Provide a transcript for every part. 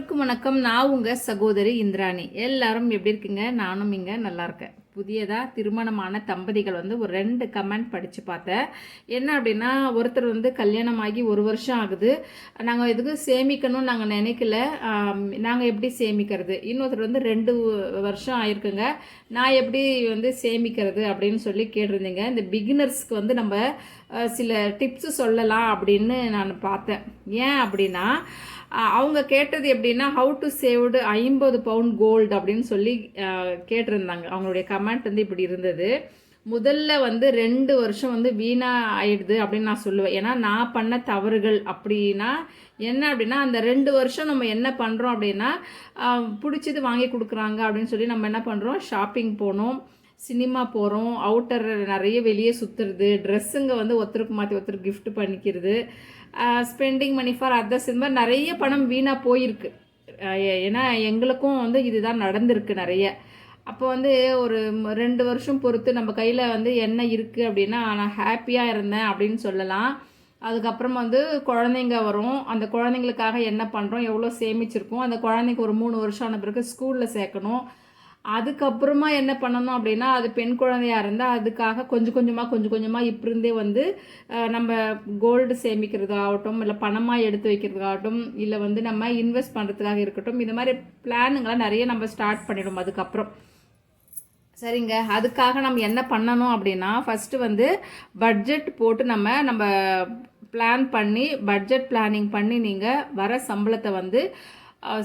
அனைவருக்கும் வணக்கம். நான் உங்கள் சகோதரி இந்திராணி. எல்லாரும் எப்படி இருக்கீங்க? நானும் இங்கே நல்லா இருக்கேன். புதியதாக திருமணமான தம்பதிகள் வந்து ஒரு ரெண்டு கமெண்ட் படித்து பார்த்தேன். என்ன அப்படின்னா ஒருத்தர் வந்து கல்யாணமாகி ஒரு வருஷம் ஆகுது. நாங்கள் எதுக்கும் சேமிக்கணும்னு நாங்கள் நினைக்கல. நாங்கள் எப்படி சேமிக்கிறது? இன்னொருத்தர் வந்து ரெண்டு வருஷம் ஆயிருக்குங்க. நான் எப்படி வந்து சேமிக்கிறது அப்படின்னு சொல்லி கேட்டிருந்தீங்க. இந்த பிகினர்ஸ்க்கு வந்து நம்ம சில டிப்ஸு சொல்லலாம் அப்படின்னு நான் பார்த்தேன். ஏன் அப்படின்னா அவங்க கேட்டது எப்படின்னா ஹவு டு சேவ்டு ஐம்பது பவுண்ட் கோல்டு அப்படின்னு சொல்லி கேட்டிருந்தாங்க. அவங்களுடைய கமெண்ட் வந்து இப்படி இருந்தது. முதல்ல வந்து ரெண்டு வருஷம் வந்து வீணா ஆயிடுது அப்படின்னு நான் சொல்லுவேன். ஏன்னா நான் பண்ண தவறுகள் அப்படின்னா என்ன அப்படின்னா அந்த ரெண்டு வருஷம் நம்ம என்ன பண்ணுறோம் அப்படின்னா பிடிச்சது வாங்கி கொடுக்குறாங்க அப்படின்னு சொல்லி நம்ம என்ன பண்ணுறோம் ஷாப்பிங் போனோம். சினிமா போகிறோம் அவுட்டர் நிறைய வெளியே சுற்றுறது ட்ரெஸ்ஸுங்க வந்து ஒருத்தருக்கு மாற்றி ஒருத்தருக்கு கிஃப்ட் பண்ணிக்கிறது. ஸ்பெண்டிங் மணி ஃபார் அதர்ஸ் இந்த மாதிரி நிறைய பணம் வீணாக போயிருக்கு. ஏன்னா எங்களுக்கும் வந்து இதுதான் நடந்திருக்கு நிறைய. அப்போ வந்து ஒரு ரெண்டு வருஷம் பொறுத்து நம்ம கையில் வந்து என்ன இருக்குது அப்படின்னா நான் ஹாப்பியாக இருந்தேன் அப்படின்னு சொல்லலாம். அதுக்கப்புறம் வந்து குழந்தைங்க வரும். அந்த குழந்தைங்களுக்காக என்ன பண்ணுறோம் எவ்வளோ சேமிச்சிருக்கோம்? அந்த குழந்தைக்கு ஒரு மூணு வருஷம் ஆன பிறகு ஸ்கூலில் சேர்க்கணும். அதுக்கப்புறமா என்ன பண்ணணும் அப்படின்னா அது பெண் குழந்தையா இருந்தால் அதுக்காக கொஞ்சம் கொஞ்சமாக கொஞ்சம் கொஞ்சமாக இப்படிருந்தே வந்து நம்ம கோல்டு சேமிக்கிறதாகட்டும் இல்லை பணமாக எடுத்து வைக்கிறதாகட்டும் இல்லை வந்து நம்ம இன்வெஸ்ட் பண்ணுறதுக்காக இருக்கட்டும் இந்த மாதிரி பிளானுங்களாம் நிறைய நம்ம ஸ்டார்ட் பண்ணிடும் அதுக்கப்புறம். சரிங்க. அதுக்காக நம்ம என்ன பண்ணணும் அப்படின்னா ஃபஸ்ட்டு வந்து பட்ஜெட் போட்டு நம்ம நம்ம பிளான் பண்ணி பட்ஜெட் பிளானிங் பண்ணி நீங்கள் வர சம்பளத்தை வந்து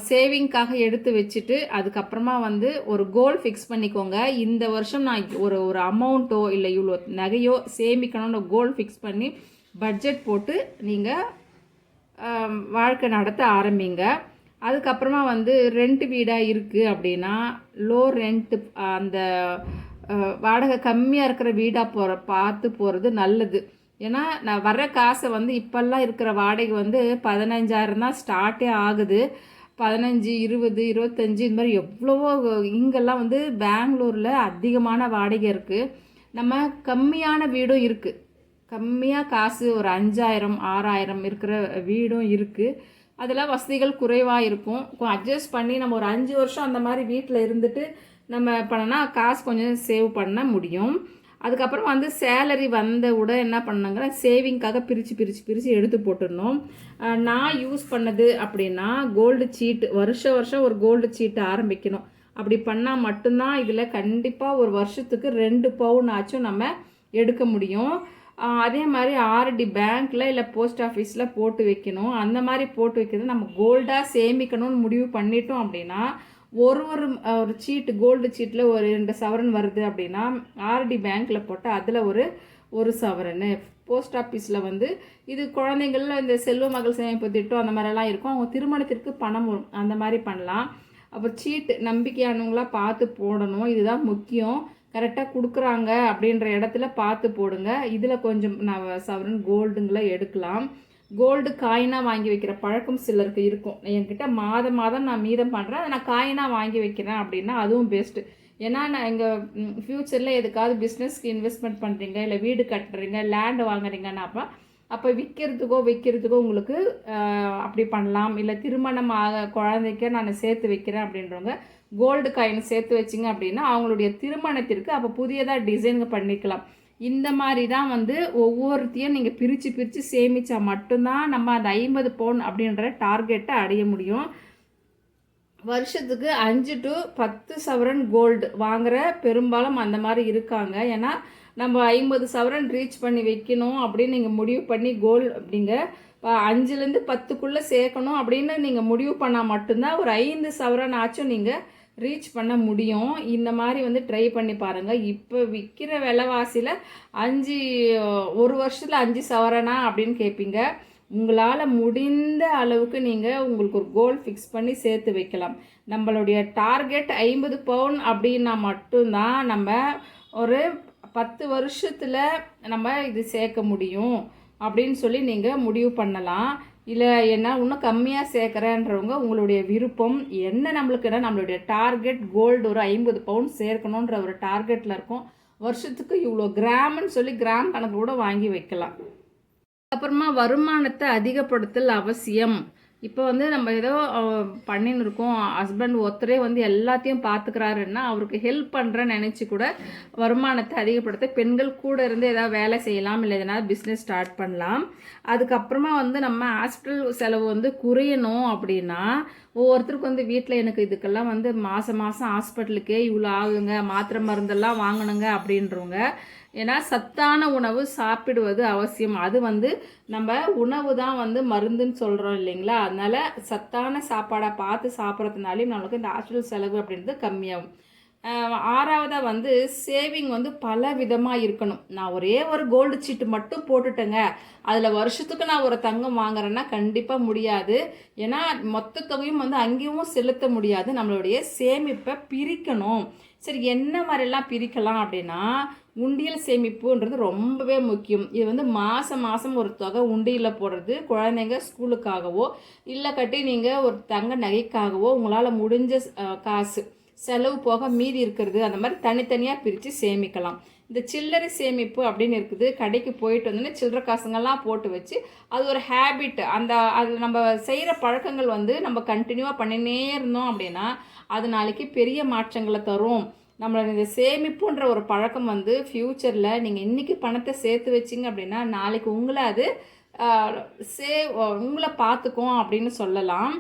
சேவிங்க்காக எடுத்து வச்சுட்டு அதுக்கப்புறமா வந்து ஒரு கோல் ஃபிக்ஸ் பண்ணிக்கோங்க. இந்த வருஷம் நான் ஒரு ஒரு அமௌண்ட்டோ இல்லை இவ்வளோ நகையோ சேமிக்கணும்னு கோல் ஃபிக்ஸ் பண்ணி பட்ஜெட் போட்டு நீங்கள் வாழ்க்கை நடத்த ஆரம்பிங்க. அதுக்கப்புறமா வந்து ரெண்ட் வீடாக இருக்குது அப்படின்னா லோ ரெண்ட்டு அந்த வாடகை கம்மியாக இருக்கிற வீடாக போகிற பார்த்து போகிறது நல்லது. ஏன்னா நான் வர்ற காசை வந்து இப்போல்லாம் இருக்கிற வாடகை வந்து பதினஞ்சாயிரம் தான் ஸ்டார்ட்டே ஆகுது. பதினஞ்சு இருபது இருபத்தஞ்சி இந்த மாதிரி எவ்வளவோ இங்கெல்லாம் வந்து பெங்களூரில் அதிகமான வாடகை இருக்குது நம்ம கம்மியான வீடும் இருக்குது கம்மியாக காசு ஒரு அஞ்சாயிரம் ஆறாயிரம் இருக்கிற வீடும் இருக்குது அதில் வசதிகள் குறைவாக இருக்கும். அட்ஜஸ்ட் பண்ணி நம்ம ஒரு அஞ்சு வருஷம் அந்த மாதிரி வீட்டில் இருந்துட்டு நம்ம பண்ணனா காசு கொஞ்சம் சேவ் பண்ண முடியும். அதுக்கப்புறம் வந்து சேலரி வந்த உட என்ன பண்ணாங்கன்னா சேவிங்க்காக பிரித்து பிரித்து பிரித்து எடுத்து போட்டுடணும். நான் யூஸ் பண்ணது அப்படின்னா கோல்டு சீட்டு வருஷ வருஷம் ஒரு கோல்டு சீட்டு ஆரம்பிக்கணும். அப்படி பண்ணால் மட்டும்தான் இதில் கண்டிப்பாக ஒரு வருஷத்துக்கு ரெண்டு பவுன் ஆச்சும் நம்ம எடுக்க முடியும். அதே மாதிரி ஆர்டி பேங்க்கில் இல்லை போஸ்ட் ஆஃபீஸில் போட்டு வைக்கணும். அந்த மாதிரி போட்டு வைக்கிறது நம்ம கோல்டாக சேமிக்கணும்னு முடிவு பண்ணிட்டோம் அப்படின்னா ஒரு ஒரு ஒரு சீட்டு கோல்டு சீட்டில் ஒரு ரெண்டு சவரன் வருது அப்படின்னா ஆர்டி பேங்க்கில் போட்டால் அதில் ஒரு ஒரு சவரனு. போஸ்ட் ஆஃபீஸில் வந்து இது குழந்தைங்களில் இந்த செல்வ மகள் சேமிப்பு திட்டம் அந்த மாதிரிலாம் இருக்கும். அவங்க திருமணத்திற்கு பணம் வரும். அந்த மாதிரி பண்ணலாம். அப்போ சீட்டு நம்பிக்கையானவங்களாம் பார்த்து போடணும். இதுதான் முக்கியம். கரெக்டாக கொடுக்குறாங்க அப்படின்ற இடத்துல பார்த்து போடுங்க. இதில் கொஞ்சம் நான் சவரன் கோல்டுங்களை எடுக்கலாம். கோல்டு காயினாக வாங்கி வைக்கிற பழக்கம் சிலருக்கு இருக்கும். என்கிட்ட மாதம் மாதம் நான் மீதம் பண்ணுறேன் அதை நான் காயினாக வாங்கி வைக்கிறேன் அப்படின்னா அதுவும் பெஸ்ட்டு ஏன்னா நான் எங்கள் ஃப்யூச்சரில் எதுக்காவது பிஸ்னஸ்க்கு இன்வெஸ்ட்மெண்ட் பண்ணுறீங்க இல்லை வீடு கட்டுறீங்க லேண்டு வாங்குறீங்கன்னாப்பா அப்போ விற்கிறதுக்கோ வைக்கிறதுக்கோ உங்களுக்கு அப்படி பண்ணலாம். இல்லை திருமணம் ஆக குழந்தைக்க நான் சேர்த்து வைக்கிறேன் அப்படின்றவங்க கோல்டு காயின் சேர்த்து வச்சிங்க அப்படின்னா அவங்களுடைய திருமணத்திற்கு அப்போ புதியதாக டிசைன் பண்ணிக்கலாம். இந்த மாதிரி தான் வந்து ஒவ்வொருத்தையும் நீங்கள் பிரித்து பிரித்து சேமித்தா மட்டும்தான் நம்ம அந்த ஐம்பது பவுன் அப்படின்ற டார்கெட்டை அடைய முடியும். வருஷத்துக்கு அஞ்சு டு பத்து சவரன் கோல்டு வாங்குகிற பெரும்பாலும் அந்த மாதிரி இருக்காங்க. ஏன்னா நம்ம ஐம்பது சவரன் ரீச் பண்ணி வைக்கணும் அப்படின்னு நீங்கள் முடிவு பண்ணி கோல்டு அப்படிங்க இப்போ அஞ்சுலேருந்து பத்துக்குள்ளே சேர்க்கணும் அப்படின்னு நீங்கள் முடிவு பண்ணால் மட்டும்தான் ஒரு ஐந்து சவரன் ஆச்சும் நீங்கள் ரீச் பண்ண முடியும். இந்த மாதிரி வந்து ட்ரை பண்ணி பாருங்கள் இப்போ விற்கிற விலைவாசியில் அஞ்சு ஒரு வருஷத்தில் அஞ்சு சவரனா அப்படின்னு கேட்பீங்க உங்களால் முடிந்த அளவுக்கு நீங்கள் உங்களுக்கு ஒரு கோல் ஃபிக்ஸ் பண்ணி சேர்த்து வைக்கலாம். நம்மளுடைய டார்கெட் ஐம்பது பவுன் அப்படின்னா மட்டும்தான் நம்ம ஒரு பத்து வருஷத்தில் நம்ம இது சேர்க்க முடியும் அப்படின்னு சொல்லி நீங்கள் முடிவு பண்ணலாம். இல்லை என்ன இன்னும் கம்மியாக சேர்க்குறேன்றவங்க உங்களுடைய விருப்பம் என்ன நம்மளுக்குன்னா நம்மளுடைய டார்கெட் கோல்டு ஒரு ஐம்பது பவுன் சேர்க்கணுன்ற ஒரு டார்கெட்டில் இருக்கும். வருஷத்துக்கு இவ்வளோ கிராம்னு சொல்லி கிராம் கணக்கு கூட வாங்கி வைக்கலாம். அப்புறமா வருமானத்தை அதிகப்படுத்தல் அவசியம். இப்போ வந்து நம்ம ஏதோ பண்ணின்னு இருக்கோம். ஹஸ்பண்ட் ஒருத்தரே வந்து எல்லாத்தையும் பார்த்துக்கிறாருன்னா அவருக்கு ஹெல்ப் பண்ணுறேன்னு நினச்சி கூட வருமானத்தை அதிகப்படுத்த பெண்கள் கூட இருந்து ஏதாவது வேலை செய்யலாம் இல்லை எதனா பிஸ்னஸ் ஸ்டார்ட் பண்ணலாம். அதுக்கப்புறமா வந்து நம்ம ஹாஸ்பிட்டல் செலவு வந்து குறையணும் அப்படின்னா ஒவ்வொருத்தருக்கு வந்து வீட்டில் எனக்கு இதுக்கெல்லாம் வந்து மாதம் மாதம் ஹாஸ்பிட்டலுக்கே இவ்வளோ ஆகுங்க மாத்திரை மருந்தெல்லாம் வாங்கணுங்க அப்படின்றவங்க ஏன்னா சத்தான உணவு சாப்பிடுவது அவசியம். அது வந்து நம்ம உணவு தான் வந்து மருந்துன்னு சொல்கிறோம் இல்லைங்களா? அதனால் சத்தான சாப்பாடாக பார்த்து சாப்பிட்றதுனாலையும் நம்மளுக்கு இந்த ஹாஸ்பிட்டல் செலவு அப்படின்றது கம்மியாகும். ஆறாவதாக வந்து சேவிங் வந்து பல விதமாக இருக்கணும். நான் ஒரே ஒரு கோல்டு சீட்டு மட்டும் போட்டுட்டேங்க. அதில் வருஷத்துக்கு நான் ஒரு தங்கம் வாங்குறேன்னா கண்டிப்பாக முடியாது. ஏன்னா மொத்த தொகையும் வந்து அங்கேயும் செலுத்த முடியாது. நம்மளுடைய சேமிப்பை பிரிக்கணும். சரி என்ன மாதிரிலாம் பிரிக்கலாம் அப்படின்னா உண்டியல் சேமிப்புன்றது ரொம்பவே முக்கியம். இது வந்து மாதம் மாதம் ஒரு தொகை உண்டியலில் போடுறது குழந்தைங்க ஸ்கூலுக்காகவோ இல்லை கட்டி நீங்கள் ஒரு தங்க நகைக்காகவோ உங்களால் முடிஞ்ச காசு செலவு போக மீதி இருக்கிறது அந்த மாதிரி தனித்தனியாக பிரித்து சேமிக்கலாம். இந்த சில்லறை சேமிப்பு அப்படின்னு இருக்குது கடைக்கு போயிட்டு வந்தோடனே சில்லறை காசுங்கள்லாம் போட்டு வச்சு அது ஒரு ஹேபிட் அந்த அது நம்ம செய்கிற பழக்கங்கள் வந்து நம்ம கண்டினியூவாக பண்ணினே இருந்தோம் அப்படின்னா அது நாளைக்கு பெரிய மாற்றங்களை தரும். நம்மளோட இந்த சேமிப்புன்ற ஒரு பழக்கம் வந்து ஃப்யூச்சரில் நீங்கள் இன்றைக்கி பணத்தை சேர்த்து வச்சிங்க அப்படின்னா நாளைக்கு உங்களை அது சே உங்களை பார்த்துக்கும் அப்படின்னு சொல்லலாம்.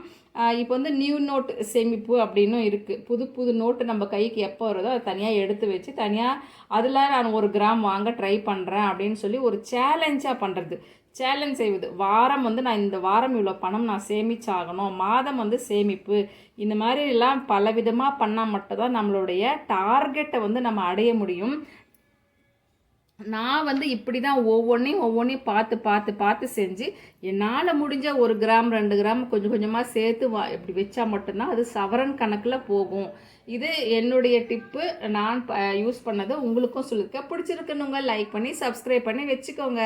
இப்போ வந்து நியூ நோட் சேமிப்பு அப்படின்னும் இருக்குது புது புது நோட்டு நம்ம கைக்கு எப்போ வருதோ அதை தனியாக எடுத்து வச்சு தனியாக அதில் நான் ஒரு கிராம் வாங்க ட்ரை பண்ணுறேன் அப்படின்னு சொல்லி ஒரு சேலஞ்சாக பண்ணுறது சேலஞ்ச் செய்வது. வாரம் வந்து நான் இந்த வாரம் இவ்வளோ பணம் நான் சேமிச்சாகணும். மாதம் வந்து சேமிப்பு. இந்த மாதிரிலாம் பலவிதமாக பண்ணால் மட்டும்தான் நம்மளுடைய டார்கெட்டை வந்து நம்ம அடைய முடியும். நான் வந்து இப்படி தான் ஒவ்வொன்றையும் ஒவ்வொன்றையும் பார்த்து பார்த்து பார்த்து செஞ்சு என்னால் முடிஞ்ச ஒரு கிராம் ரெண்டு கிராம் கொஞ்சம் கொஞ்சமாக சேர்த்து வா இப்படி வச்சா மட்டும்தான் அது சவரன் கணக்கில் போகும். இது என்னுடைய டிப்பு. நான் யூஸ் பண்ணதை உங்களுக்கும் சொல்லியிருக்கேன் பிடிச்சிருக்குனுங்க லைக் பண்ணி சப்ஸ்கிரைப் பண்ணி வச்சுக்கோங்க.